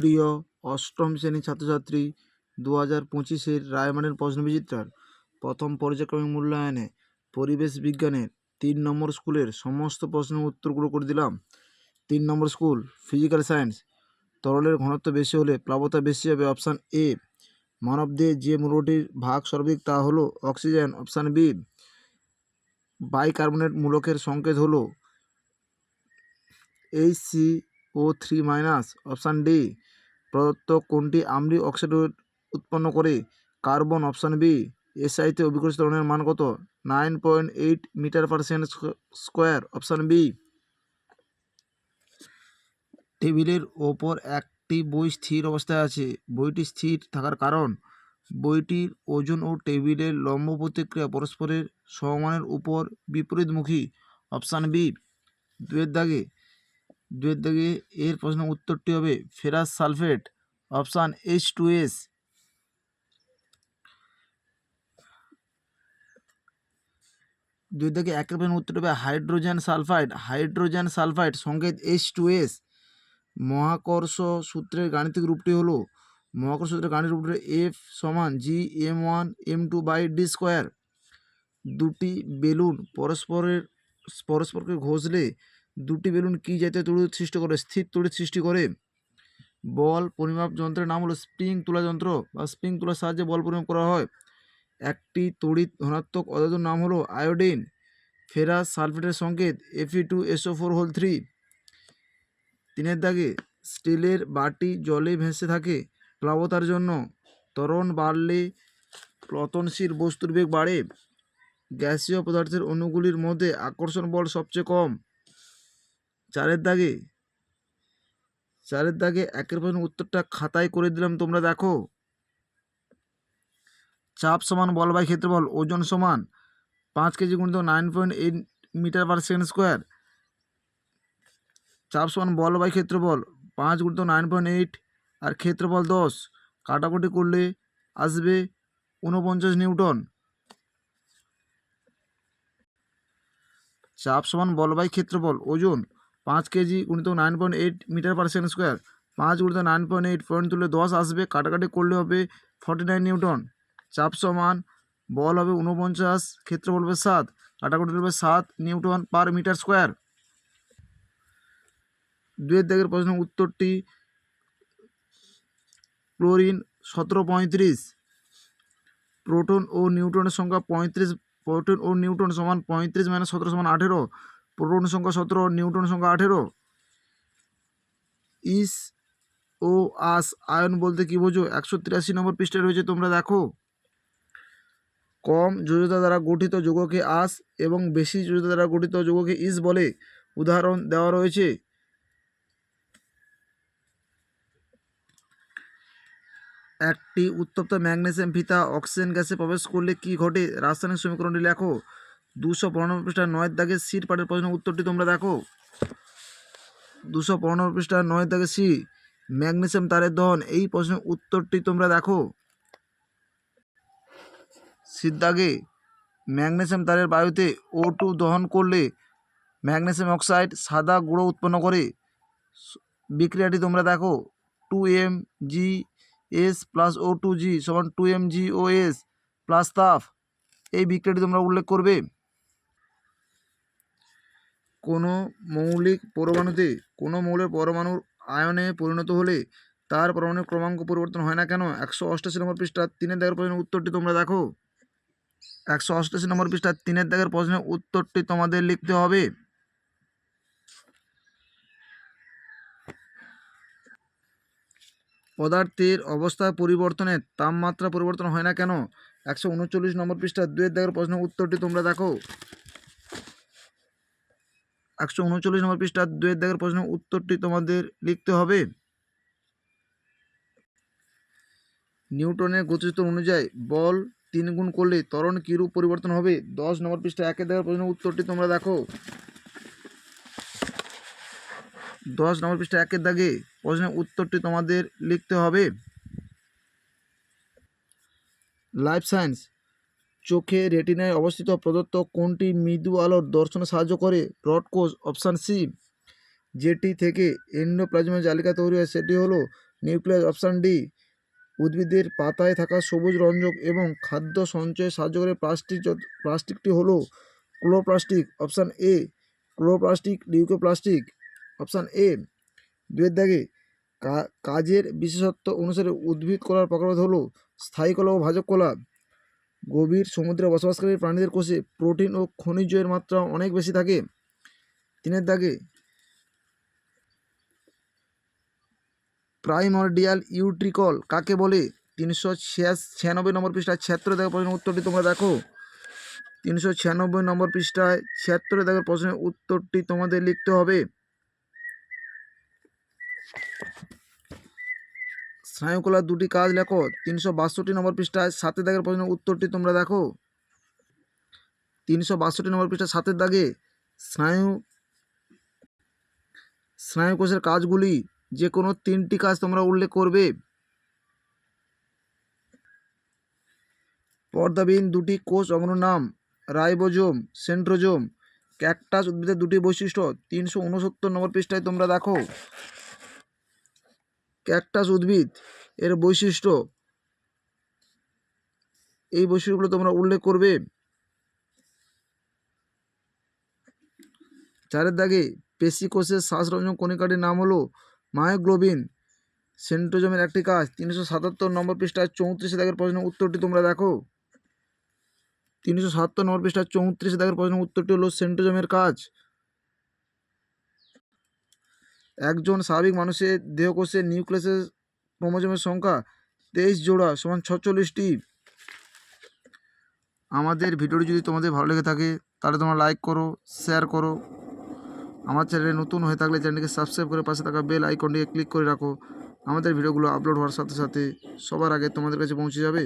প্রিয় অষ্টম শ্রেণির ছাত্রছাত্রী দু হাজার পঁচিশের রায়মানের প্রশ্নবিচিত্রার প্রথম পর্যায়ক্রমিক মূল্যায়নে পরিবেশ বিজ্ঞানের তিন নম্বর স্কুলের সমস্ত প্রশ্নের উত্তরগুলো করে দিলাম। তিন নম্বর স্কুল, ফিজিক্যাল সায়েন্স। তরলের ঘনত্ব বেশি হলে প্লাবতা বেশি হবে, অপশান এ। মানব মানবদেহে যে মূলটির ভাগ সর্বাধিক তা হলো অক্সিজেন, অপশান বি। বাইকার্বনেট মূলকের সংকেত হলো H C O three minus option D. প্রদত্ত কোনটি আম্লীয় অক্সাইড উৎপন্ন করে? Carbon option B. এসআইতে অভিকর্ষ ত্বরণের মান কত? Nine point eight metre per second square. Option B. টেবিলের ওপর একটি বই স্থির অবস্থায় আছে। বইটি স্থির থাকার কারণ, বইটির ওজন ও টেবিলের লম্ব প্রতিক্রিয়া পরস্পরের সমানের উপর বিপরীতমুখী। Option B. দুয়ের দাগে দুয়ের এর প্রশ্নের উত্তরটি হবে ferrous sulphate, option H two S দুই থেকে একের প্রশ্নের উত্তর হবে হাইড্রোজেন সালফাইড হাইড্রোজেন সালফাইড সংকেত এইচ টু এস মহাকর্ষ সূত্রের গাণিতিক রূপটি হলো, মহাকর্ষ সূত্রের গাণিতিক রূপটি এফ সমান G M one M two by D square দুটি বেলুন পরস্পরের, পরস্পরকে ঘষলে দুটি বেলুন কী জাতীয় তড়িৎ সৃষ্টি করে? স্থির তড়িৎ সৃষ্টি করে। বল পরিমাপ যন্ত্রের নাম হলো স্প্রিং তোলা যন্ত্র। বা স্প্রিং তোলার সাহায্যে বল পরিমাপ করা হয়। একটি তড়িৎ ধনাত্মক অধাতুর নাম হলো আয়োডিন। ফেরাস সালফেটের সংকেত এফি two S O four whole three তিনের দাগে স্টিলের বাটি জলে ভেসে থাকে প্লাবতার জন্য। তরণ বাড়লে পতনশীল বস্তুর বেগ বাড়ে। গ্যাসীয় পদার্থের অণুগুলির মধ্যে আকর্ষণ বল সবচেয়ে কম। চারের দাগে। চারের দাগে একের প্রশ্ন উত্তরটা খাতায় করে দিলাম, তোমরা দেখো। চাপ সমান বল বাই ক্ষেত্রফল, ওজন সমান পাঁচ কেজি গুণিত nine point eight metre per second square চাপ সমান বল বাই ক্ষেত্রফল, পাঁচ গুণিত নাইন পয়েন্ট এইট আর ক্ষেত্রফল দশ। কাটাকুটি করলে আসবে ঊনপঞ্চাশ নিউটন। চাপ সমান বল বাই ক্ষেত্রফল, ওজন পাঁচ কেজি গুণিত nine point eight metre per second square পাঁচ গুণিত নাইন পয়েন্ট এইট পয়েন্ট তুলে দশ আসবে, কাটাকাটি করলে হবে ফর্টি নাইন নিউটন। চাপ সমান, বল হবে ঊনপঞ্চাশ, ক্ষেত্রফল হবে সাত, কাটাকাটি হবে সাত নিউটন পার মিটার স্কোয়ার দুয়ের দাগের প্রশ্ন উত্তরটি ক্লোরিন সতেরো পঁয়ত্রিশ। প্রোটন ও নিউটনের সংখ্যা পঁয়ত্রিশ, প্রোটন ও নিউটন সমান পঁয়ত্রিশ মাইনাস সতেরো সমান আঠেরো। প্রোটন সংখ্যা সতেরো নিউটন সংখ্যা আঠেরো। ইস ও আস আয়ন বলতে কী বোঝো? একশো তিরাশি নম্বর পৃষ্ঠায় রয়েছে, তোমরা দেখো। কম যোজতা দ্বারা গঠিত যৌগকে আস এবং বেশি যোজতা দ্বারা গঠিত যৌগকে ইস বলে উদাহরণ দেওয়া রয়েছে। একটি উত্তপ্ত ম্যাগনেসিয়াম ফিতা অক্সিজেন গ্যাসে প্রবেশ করলে কি ঘটে? রাসায়নিক সমীকরণটি লেখো। দুশো পনেরো পৃষ্ঠা নয়ের দাগে সির পাটের প্রশ্নের উত্তরটি তোমরা দেখো। দুশো পনেরো পৃষ্ঠা নয়ের দাগে সি, ম্যাগনেসিয়াম তারের দহন, এই প্রশ্নের উত্তরটি তোমরা দেখো। সির দাগে তারের বায়ুতে ও টু দহন করলে ম্যাগনেসিয়াম অক্সাইড সাদা গুঁড়ো উৎপন্ন করে। বিক্রিয়াটি তোমরা দেখো, two M G S plus O two G সমান two M G O S plus তাফ। এই বিক্রিয়াটি তোমরা উল্লেখ করবে। কোনো মৌলিক পরমাণুতে, কোনো মৌলের পরমাণুর আয়নে পরিণত হলে তার পরমাণুর ক্রমাঙ্ক পরিবর্তন হয় না কেন? একশো অষ্টাশি নম্বর পৃষ্ঠা তিনের দাগের প্রশ্নের উত্তরটি তোমরা দেখো। একশো অষ্টাশি নম্বর পৃষ্ঠা তিনের দাগের প্রশ্নের উত্তরটি তোমাদের লিখতে হবে। পদার্থের অবস্থা পরিবর্তনে তাপমাত্রা পরিবর্তন হয় না কেন? একশো উনচল্লিশ নম্বর পৃষ্ঠা দুয়ের দাগের প্রশ্নের উত্তরটি তোমরা দেখো। একশো উনচল্লিশ নম্বর পৃষ্ঠা দুয়ের দাগের প্রশ্নের উত্তরটি তোমাদের লিখতে হবে। নিউটনের গতিসূত্র অনুযায়ী বল তিন গুণ করলে ত্বরণ কীরূপ পরিবর্তন হবে? দশ নম্বর পৃষ্ঠা একের দাগের প্রশ্নের উত্তরটি তোমরা দেখো। দশ নম্বর পৃষ্ঠা একের দাগে প্রশ্নের উত্তরটি তোমাদের লিখতে হবে। লাইফ সায়েন্স চোখে রেটিনায় অবস্থিত প্রদত্ত কোনটি মৃদু আলোর দর্শনে সাহায্য করে? রড কোষ, অপশান সি। যেটি থেকে এন্ডোপ্লাজমা জালিকা তৈরি হয়, সেটি হলো নিউক্লিয়াস, অপশান ডি। উদ্ভিদের পাতায় থাকা সবুজ রঞ্জক এবং খাদ্য সঞ্চয়ে সাহায্য করে প্লাস্টিক প্লাস্টিকটি হলো ক্লোরোপ্লাস্টিক, অপশান এ। ক্লোরোপ্লাস্টিক, লিউকোপ্লাস্টিক, option A. দুয়ের দাগে কাজের বিশেষত্ব অনুসারে উদ্ভিদ কলার প্রকারভেদ হলো স্থায়ী কলা ও ভাজক কলা। গভীর সমুদ্রে বসবাসকারী প্রাণীদের কোষে প্রোটিন ও খনিজের মাত্রা অনেক বেশি থাকে। তিনের দাগে প্রাইমর্ডিয়াল ইউট্রিকল কাকে বলে? তিনশো ছিয়ানব্বই নম্বর পৃষ্ঠায় ছিয়াত্তর দাগের প্রশ্নের উত্তরটি তোমরা দেখো। তিনশো ছিয়ানব্বই নম্বর পৃষ্ঠায় ছিয়াত্তর দাগের প্রশ্নের উত্তরটি তোমাদের লিখতে হবে। স্নায়ুকলার দুটি কাজ লেখো, তিনশো বাষট্টি নম্বর পৃষ্ঠায় সাতের দাগের প্রশ্নের উত্তরটি তোমরা দেখো। তিনশো বাষট্টি নম্বর পৃষ্ঠা সাতের দাগে স্নায়ু, স্নায়ুকোষের কাজগুলি যে কোনো তিনটি কাজ তোমরা উল্লেখ করবে। পর্দাবিহীন দুটি কোষ অঙ্গন নাম, রাইবোজোম, সেন্ট্রোজোম, ক্যাকটাস উদ্ভিদের দুটি বৈশিষ্ট্য, তিনশো উনসত্তর নম্বর পৃষ্ঠায় তোমরা দেখো। ক্যাকটাস উদ্ভিদ এর বৈশিষ্ট্য। এই বৈশিষ্ট্যগুলো তোমরা উল্লেখ করবে। চারের দাগে পেশিকোষের শ্বাসরঞ্জন কণিকাটির নাম হলো মায়োগ্লোবিন। সেন্ট্রোজোমের একটি কাজ। তিনশো সাতাত্তর নম্বর পৃষ্ঠায় চৌত্রিশে দাগের প্রশ্নের উত্তরটি তোমরা দেখো। তিনশো সাতাত্তর নম্বর পৃষ্ঠায় চৌত্রিশে দাগের প্রশ্নের উত্তরটি হলো সেন্ট্রোজোমের কাজ। একজন স্বাভাবিক মানুষের দেহকোষের নিউক্লিয়াসের ক্রোমোজোমের সংখ্যা তেইশ জোড়া সমান ছচল্লিশটি। আমাদের ভিডিওটি যদি তোমাদের ভালো লেগে থাকে, তাহলে তোমরা লাইক করো, শেয়ার করো। আমার চ্যানেলে নতুন হয়ে থাকলে চ্যানেলকে সাবস্ক্রাইব করে পাশে থাকা বেল আইকনটিকে ক্লিক করে রাখো। আমাদের ভিডিওগুলো আপলোড হওয়ার সাথে সাথে সবার আগে তোমাদের কাছে পৌঁছে যাবে।